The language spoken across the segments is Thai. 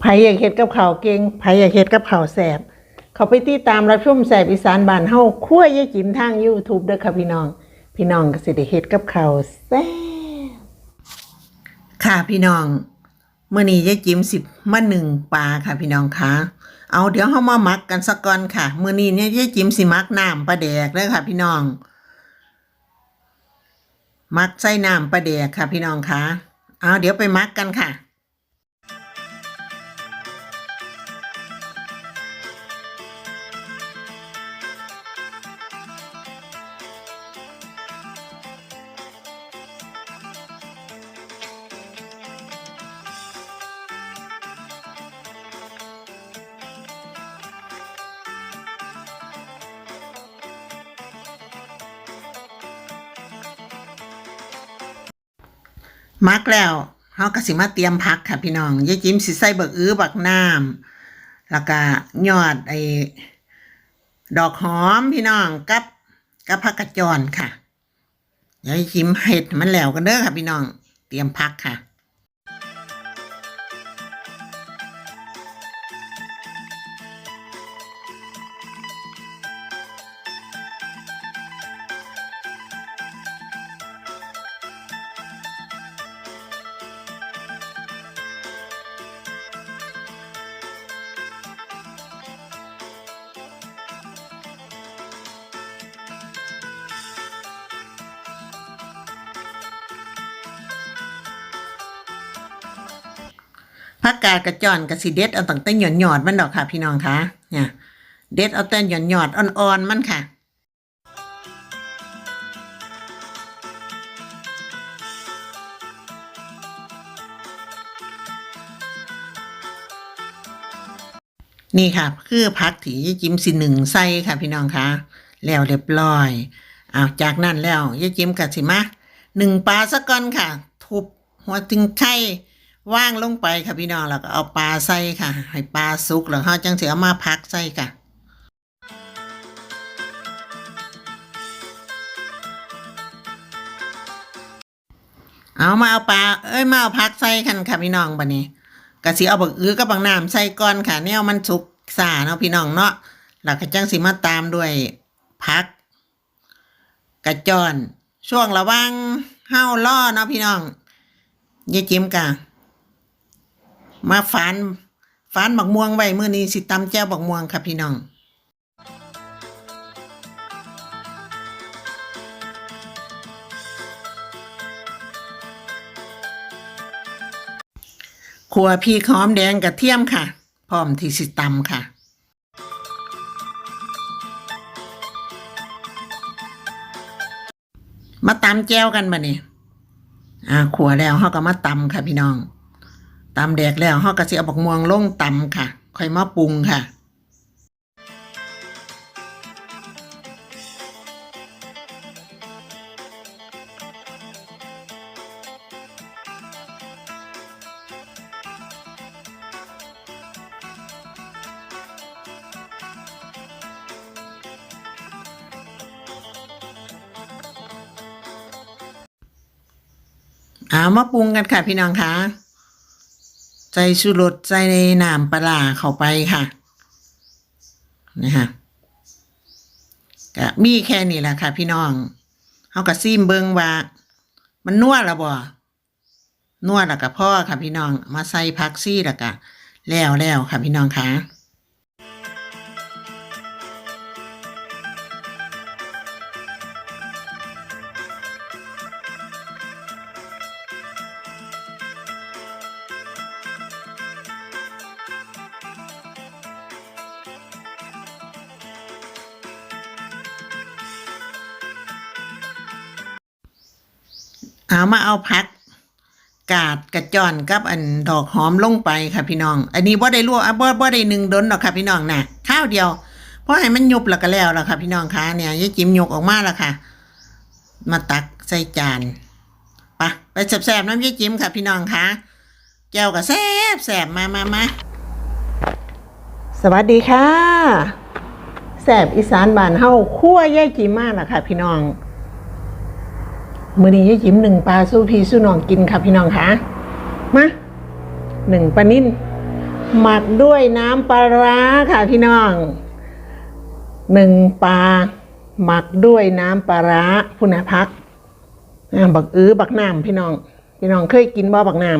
ไผอยากเฮ็ดกับข้าวเก่งไผอยากเฮ็ดกับข้าวแซ่บเขาไปติดตามรับชมแซ่บอีสานบ้านเฮาคั่วยายจิ๋มทาง YouTube เด้อค่ะพี่น้อง พี่น้องก็สิได้เฮ็ดกับข้าวแซ่บค่ะพี่น้องเมื้อนี้ยายจิ๋มสิบมาหนึ่งปลาค่ะพี่น้องคะเอาเดี๋ยวเฮามาหมักกันสักก่อนค่ะเมื้อนี้เนี่ยยายจิ๋มสิหมักน้ำปลาแดกเด้อค่ะ พี่น้อง มักใส่น้ำปลาแดกค่ะ พี่น้องคะเอาเดี๋ยวไปมักกันค่ะ มักแล้วเฮาก็สิมาเตรียมผักค่ะพี่น้องยายจิ้มสิใส่บักอื้อบักน้ำแล้วก็ยอดไอ้ดอกหอมพี่น้องกับกับผักกระจรค่ะเดี๋ยวยายจิ้มเห็ดมันแล้วกันเด้อค่ะพี่น้อง เตรียมผักค่ะ ผักกาดกระจอนกระสิเด็ดเอาตั้งแต่หย่อนหยอดมันดอกค่ะพี่น้องคะเนี่ยเด็ดเอาแต่หย่อนหยอดอ่อนๆมันค่ะนี่ค่ะคือพักถียจิ้มสิหนึ่งไส้ค่ะพี่น้องคะแล้วเรียบร้อยเอาจากนั้นแล้วยายจิ้มกับสิมาหนึ่งปลาสักก้อนค่ะ ทุบหัวถึงไข่ ว่างลงไปค่ะพี่น้องแล้วก็เอาปลาใส่ค่ะ ให้ปลาสุกแล้วเขาจังเสิเอมาพักใส่ค่ะเอามาเอาปลาเอ้ยมาเอาพักใส่กันค่ะพี่น้องบัดนี้กะสิเอาบักอื้อกับบักน้ำใส่ก่อนค่ะเนี่ยมันสุกสาเนาะพี่น้องเนาะแล้วก็จังสิมาตามด้วยพัก กระจอนช่วงระว่างเฮาล่อเนาะพี่น้องยายจิ้มกะ มาฝานฝานบักม่วงไว้มื้อนี้สิตำแจ่วบักม่วงค่ะพี่น้องขัวพริกหอมแดงกระเทียมค่ะ พร้อมที่สิตำค่ะมาตำแจ้วกันมาเนี่ยอ่าขัวแล้วเฮาก็มาตำค่ะพี่น้อง ตำแดกแล้วเฮาก็สิเอาบักม่วงลงตำค่ะ ค่อยมาปรุงค่ะเอามาปรุงกันค่ะพี่น้องคะ ใส่ชูรสใส่ในน้ำปลาเข้าไปค่ะนะฮะก็มีแค่นี้แหละค่ะ พี่น้องเขาก็ซิมเบิงว่า มันนวดละบ่นวดละกับพ่อค่ะพี่น้อง มาใส่พักซี่ละกะแล้วแล้วค่ะพี่น้องค่ะ เอามาเอาพัก กาดกระจอนกับอันดอกหอมลงไปค่ะพี่น้อง อันนี้บ่ได้ลวกอะบ่บ่ได้หนึ่งดนหรอกค่ะพี่น้องนะข้าวเดียวเพราะให้มันยุบแล้วก็แล้วแล้วค่ะพี่น้องคะเนี่ยยายจิ้มยกออกมาแล้วค่ะ มาตักใส่จานไปะไปแสบๆน้ำยายจิ้มค่ะพี่น้องคะแก้วก็แซ่บแสบมามามาสวัสดีค่ะแสบอีสานบ้านเฮาคั่วยายจิ้มมากล่ะค่ะ พี่น้อง มือนี้ยายจิ๋มหนึ่งปลาสู้พี่สู้น้องกินค่ะพี่น้องคะมาหนึ่งปลานิ่นหมักด้วยน้ำปลาร้าค่ะพี่น้องหนึ่งปลาหมักด้วยน้ำปลาร้าคุณพักบักอื้อบักน้ำพี่น้อง พี่น้องเคยกินบ่บักน้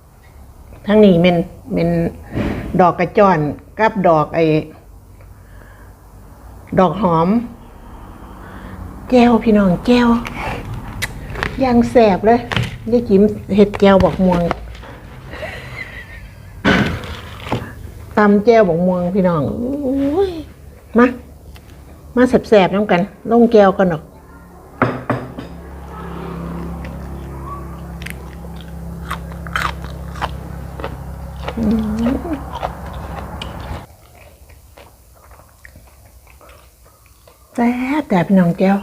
ำทั้งนี้เป็นเป็นดอกกระจอนกับดอกไอ้ดอกหอม แก้วพี่น้องแก้ว ย่างแสบเลยยายจิมเห็ดแก้วบอกม่วงตำแก้วบอกม่วงพี่น้องอุ้ยมา มาแสบๆน้ำกันลงแก้วกันหรอกแซ่บแต่พี่น้องแก้ว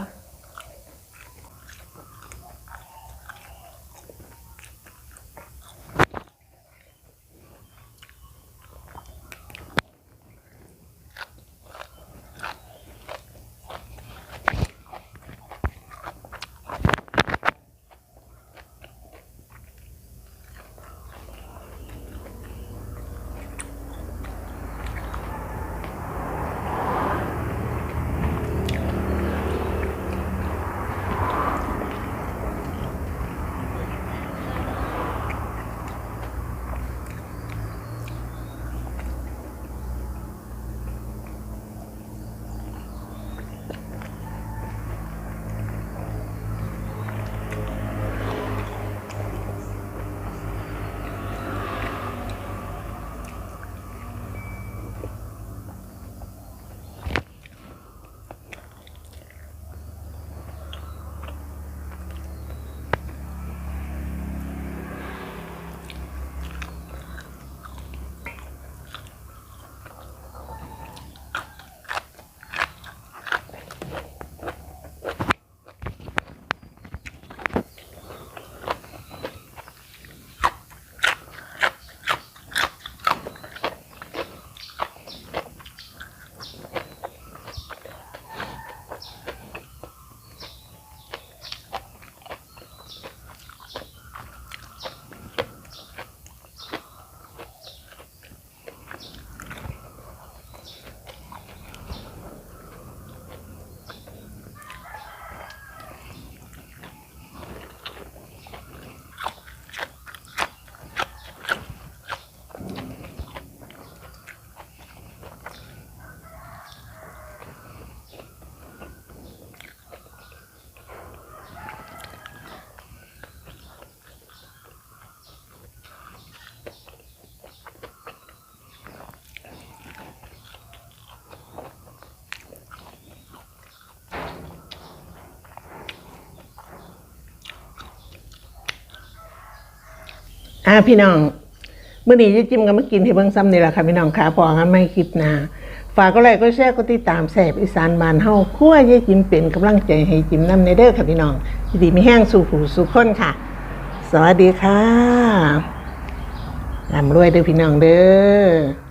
อ่าพี่น้องเมื่อนี้จะจิ้มกันมากินที่เบิ้งซ้ำนี่แหละค่ะพี่น้องขาพอกันไม่คิดหนาฝากก็ไลค์ก็แชร์ก็ติดตามแสบอีสานบานเฮาคั่วยายจิ้มเป็นกำลังใจให้จิ้มน้ำในเด้อค่ะพี่น้องดีไม่แห้งสู่หูสู่คนค่ะ สวัสดีค่ะร่ำรวยเด้อพี่น้องเด้อ